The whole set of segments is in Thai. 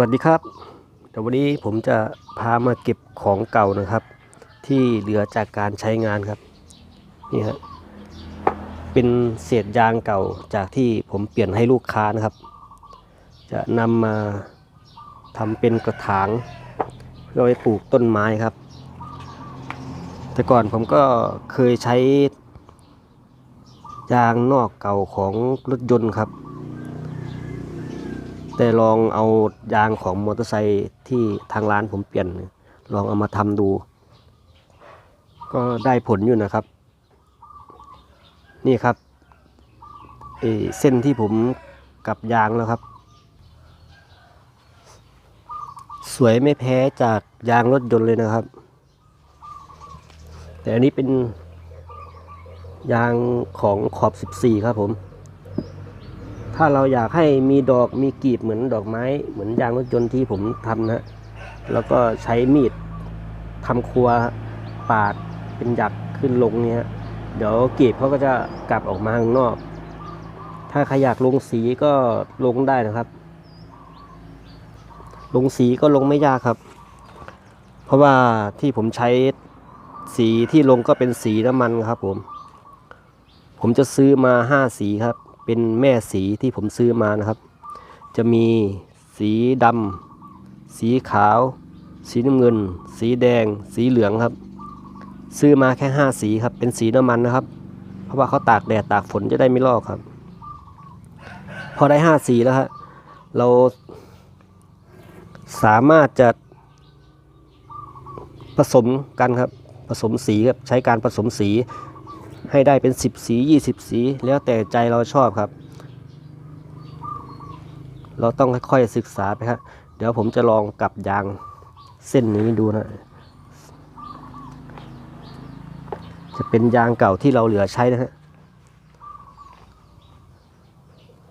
วัสดีครับเดี๋ยววันนี้ผมจะพามาเก็บของเก่านะครับ ที่เหลือจากการใช้งานครับนี่ฮะเป็นเศษยางเก่าจากที่ผมเปลี่ยนให้ลูกค้านะครับ จะนำมาทำเป็นกระถางเพื่อไว้ปลูกต้นไม้ครับ แต่ก่อนผมก็เคยใช้ยางนอกเก่าของรถยนต์ครับ แต่ลองเอายางของมอเตอร์ไซค์ที่ทางร้านผมเปลี่ยน ลองเอามาทำดู ก็ได้ผลอยู่นะครับ นี่ครับเเส้นที่ผมกับยางแล้วครับ สวยไม่แพ้จากยางรถยนต์เลยนะครับ แต่อันนี้เป็นยางของขอบ 14 ครับผม ถ้าเราอยากให้มีดอกมีกีบเหมือนดอกไม้ เหมือนยางรถยนต์ที่ผมทำนะแล้วก็ใช้มีดทำครัวปาดเป็นหยักขึ้นลงเนี่ยเดี๋ยวกีบเขาก็จะกลับออกมาข้างนอก ถ้าใครอยากลงสีก็ลงได้นะครับ ลงสีก็ลงไม่ยากครับ เพราะว่าที่ผมใช้สีที่ลงก็เป็นสีน้ำมันครับผม ผมจะซื้อมาห้าสีครับ เป็นแม่สีที่ผมซื้อมานะครับ จะมีสีดำสีขาว สีน้ำเงิน สีแดง สีเหลืองครับ ซื้อมาแค่ห้าสีครับ เป็นสีน้ำมันนะครับ เพราะว่าเขาตากแดดตากฝนจะได้ไม่ลอกครับ พอได้ห้าสีแล้วฮะเราสามารถจะผสมกันครับ ผสมสีครับใช้การผสมสี ให้ได้เป็น 10 สี 20 สี แล้วแต่ใจเราชอบครับ เราต้องค่อยๆศึกษาไปครับเดี๋ยวผมจะลองกลับยางเส้นนี้ดูนะ จะเป็นยางเก่าที่เราเหลือใช้นะฮะ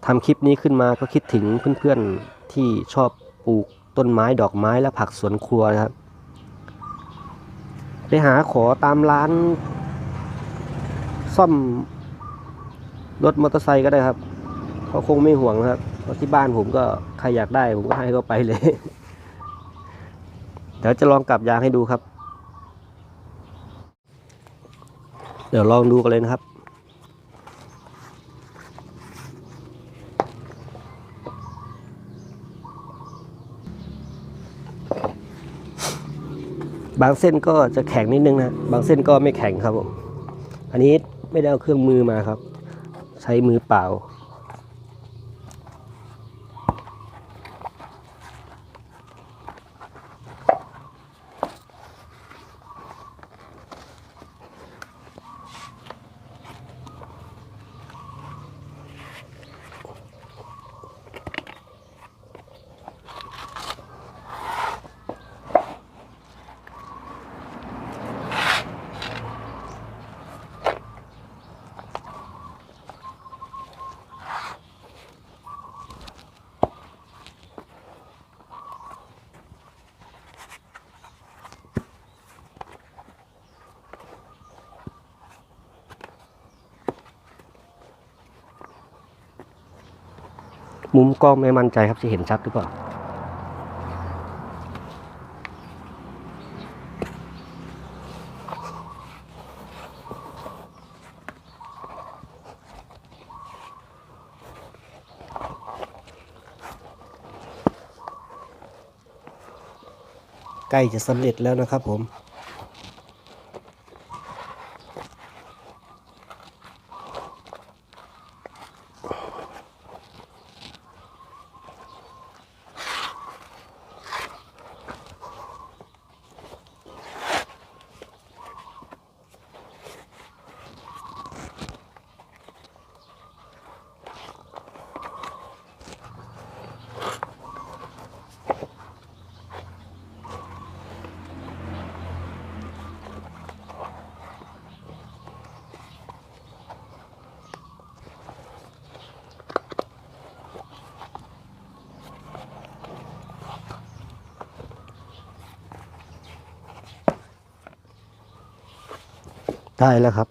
ทำคลิปนี้ขึ้นมาก็คิดถึงเพื่อนๆที่ชอบปลูกต้นไม้ดอกไม้และผักสวนครัวนะครับ ไปหาขอตามร้าน ซ่อมรถมอเตอร์ไซค์ก็ได้ครับเขาคงไม่ห่วงครับ เพราะที่บ้านผมก็ใครอยากได้ผมก็ให้เขาไปเลย เดี๋ยวจะลองกลับยางให้ดูครับ เดี๋ยวลองดูกันเลยนะครับบางเส้นก็จะแข็งนิดนึงนะ บางเส้นก็ไม่แข็งครับผม อันนี้ ไม่ได้เอาเครื่องมือมาครับ ใช้มือเปล่า มุมกล้องไม่มั่นใจครับจะเห็นชัดหรือเปล่าใกล้จะสำเร็จแล้วนะครับผม ได้แล้วครับ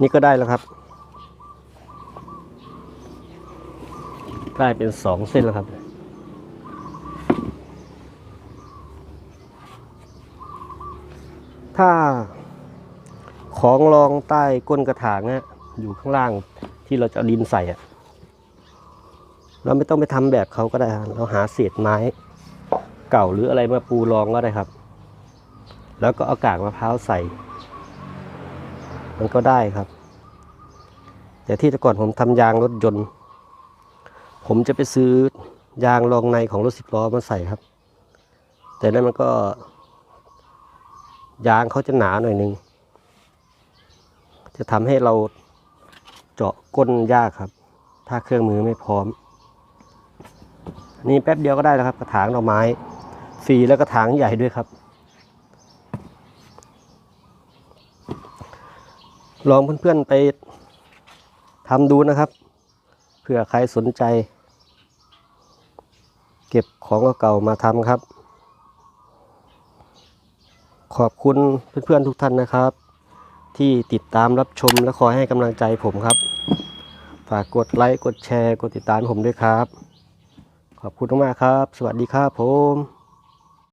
นี่ก็ได้แล้วครับ ได้เป็นสองเส้นแล้วครับถ้า ของรองใต้ก้นกระถางอะอยู่ข้างล่างที่เราจะดินใส่อะเราไม่ต้องไปทำแบบเขาก็ได้เราหาเศษไม้เก่าหรืออะไรมาปูรองก็ได้ครับ แล้วก็เอากากมะพร้าวใส่ มันก็ได้ครับ แต่ที่แต่ก่อนผมทำยางรถยนต์ ผมจะไปซื้อยางรองในของรถสิบล้อมาใส่ครับ แต่นั้นมันก็ ยางเขาจะหนาหน่อยหนึง จะทำให้เราเจาะก้นยากครับ ถ้าเครื่องมือไม่พร้อมนนี้แป๊บเดียวก็ได้แล้วครับ กระถางดอกไม้ฟรีแล้วกระถางใหญ่ด้วยครับ ลองเพื่อนๆไปทำดูนะครับเผื่อใครสนใจ เก็บของเก่าๆมาทำครับ ขอบคุณเพื่อนๆทุกท่านนะครับ ที่ติดตามรับชมและคอยให้กำลังใจผมครับ ฝากกดไลค์ กดแชร์ กดติดตามผมด้วยครับ ขอบคุณมากครับ สวัสดีครับผม